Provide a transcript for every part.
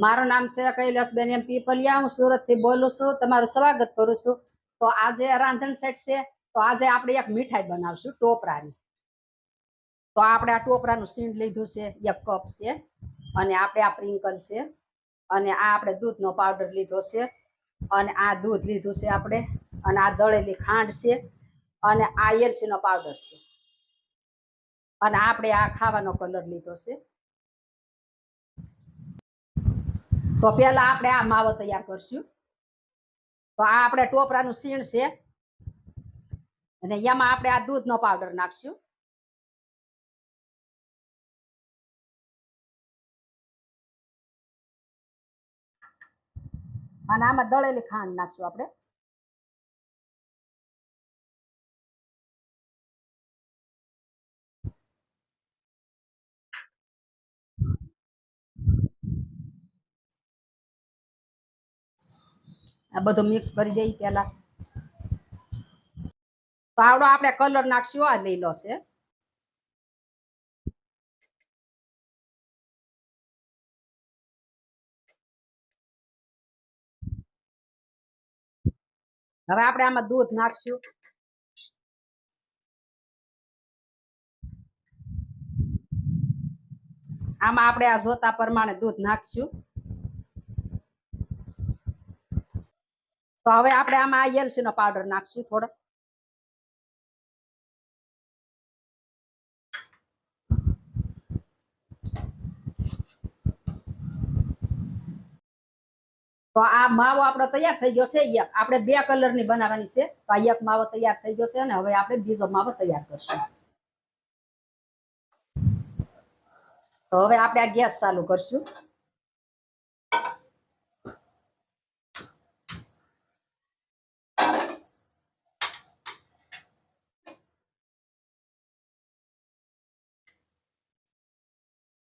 મારું નામ છે કૈલાસબેન એમ પીપલિયા. હું સુરતથી બોલું છું. તમારું સ્વાગત કરું છું. તો આજે રાંધણ સેટ છે. તો આજે આપણે એક મીઠાઈ બનાવશું, ટોપરાની. તો આપણે આ ટોપરાનું સીંડ લીધું છે, એક કપ છે. અને આપણે આ પ્રિંકલ છે. અને આ આપણે દૂધનો પાવડર લીધો છે. અને આ દૂધ લીધું છે આપણે. અને આ દળેલી ખાંડ છે. અને આ એલચીનો પાવડર છે. અને આપણે આ ખાવાનો કલર લીધો છે. તો પેલા આપણે આ માવો તૈયાર કરશું. તો આ આપણે ટોપરાનું સીણ છે. અને એમાં આપણે આ દૂધનો પાવડર નાખશું. અને આમાં દળેલી ખાંડ નાખશું આપણે. આ બધું મિક્સ કરી દઈએ પેલા તો આવડો આપણે કલર નાખશું, આ લીલો છે. હવે આપણે આમાં દૂધ નાખશું. આમાં આપણે આ જોતા પ્રમાણે દૂધ નાખશું. તો હવે આપણે આમાં આ એલચીનો પાવડર નાખશું થોડો. તો આ માવો આપણો તૈયાર થઈ ગયો છે, એક. આપણે બે કલરની બનાવવાની છે, તો આ એક માવો તૈયાર થઈ ગયો છે અને હવે આપણે બીજો માવો તૈયાર કરશું. તો હવે આપણે આ ગેસ ચાલુ કરશું.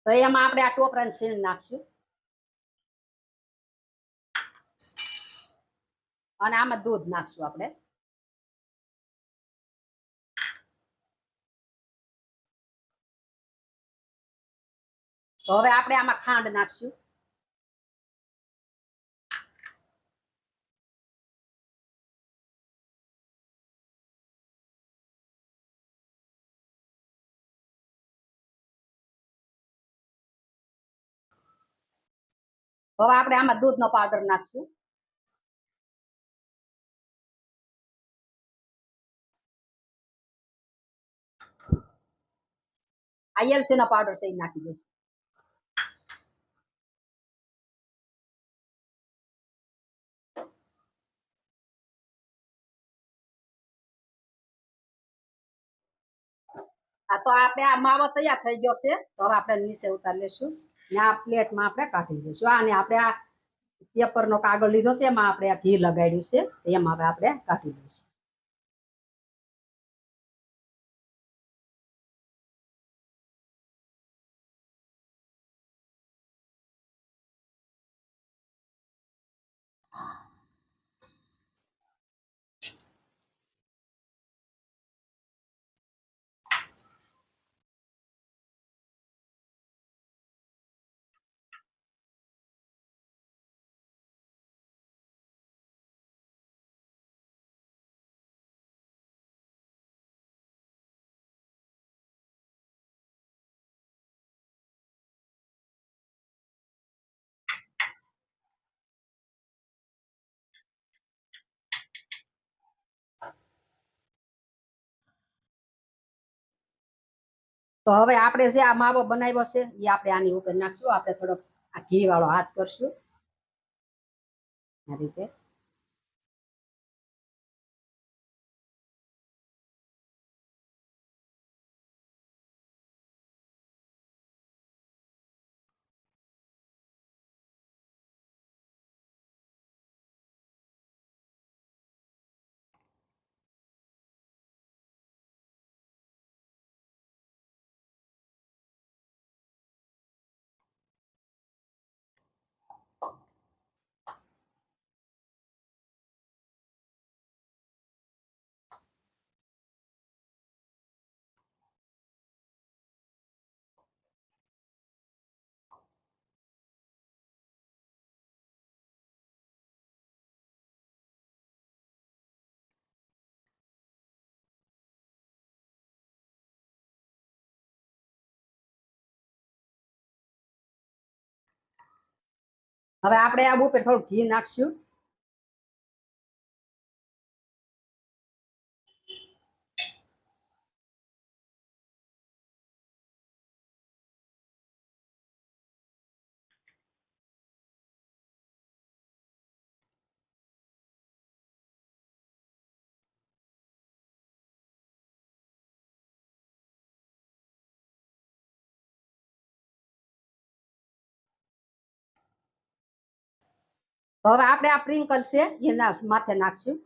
તો એમાં આપણે આ ટોપરાની સીણ નાખશું. અને આમાં દૂધ નાખશું આપણે. તો હવે આપણે આમાં ખાંડ નાખશું. હવે આપણે આમાં દૂધનો પાવડર નાખશું. આઈએલસી નો પાવડર એ નાખી દઈશું. આ તો આપણે આ માવો તૈયાર થઈ ગયો છે. તો હવે આપણે નીચે ઉતારી લેશું ને આ પ્લેટમાં આપણે કાઢી દઈશું. આને આપણે આ પેપરનો કાગળ લીધો છે, એમાં આપણે આ ઘી લગાડ્યું છે એમાં હવે આપણે કાઢી દઈશું. તો હવે આપણે જે આ માવો બનાવ્યો છે, એ આપણે આની ઉપર નાખશું. આપણે થોડોક આ ઘી વાળો હાથ કરશું. આ રીતે. હવે આપણે આ ઉપર થોડું ઘી નાખશું. હવે આપણે આ પ્રિંકલ છે, એના માથે નાખશું.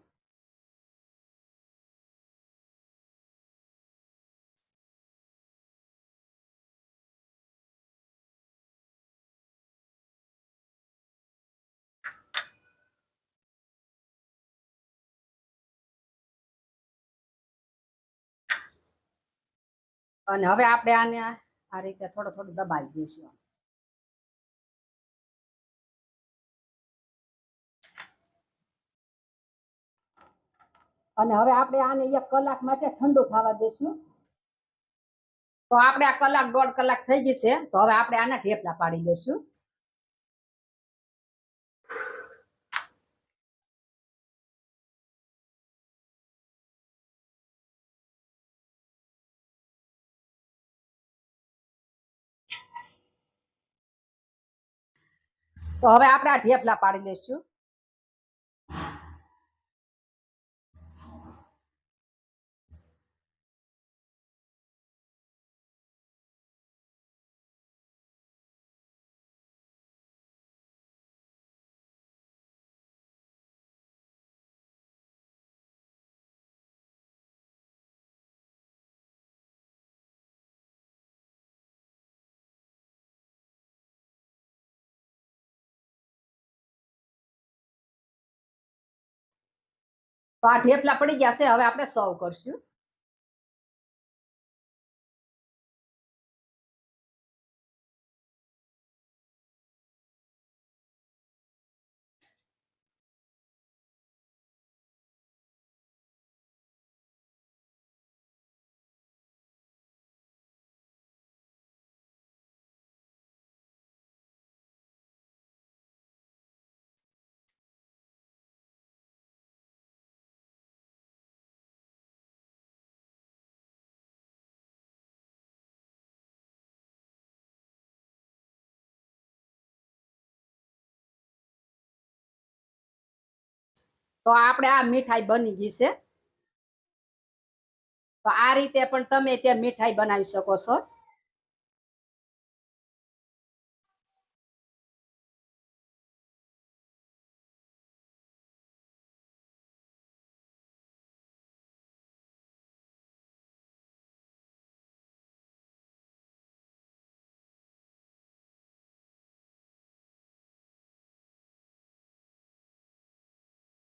અને હવે આપણે આને આ રીતે થોડો થોડો દબાવી દઈશું. અને હવે આપણે આને એક કલાક માટે ઠંડુ થવા દેશું તો આપણે આ કલાક દોઢ કલાક થઈ ગઈ છે, તો હવે આપણે આના ઢેપલા પાડી દઈશું. તો હવે આપણે આ ઢેપલા પાડી દઈશું તો પડી ગયા છે. હવે આપણે સર્વ કરશું. તો આપણે આ મીઠાઈ બની ગઈ છે. તો આ રીતે પણ તમે ત્યાં મીઠાઈ બનાવી શકો છો.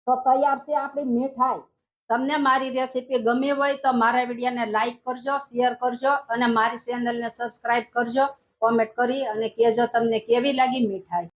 તો તૈયાર છે આપણી મીઠાઈ. તમને મારી રેસીપી ગમી હોય તો મારા વિડીયોને લાઈક કરજો શેર કરજો અને મારી ચેનલને સબસ્ક્રાઇબ કરજો કોમેન્ટ કરી અને કહેજો તમને કેવી લાગી મીઠાઈ.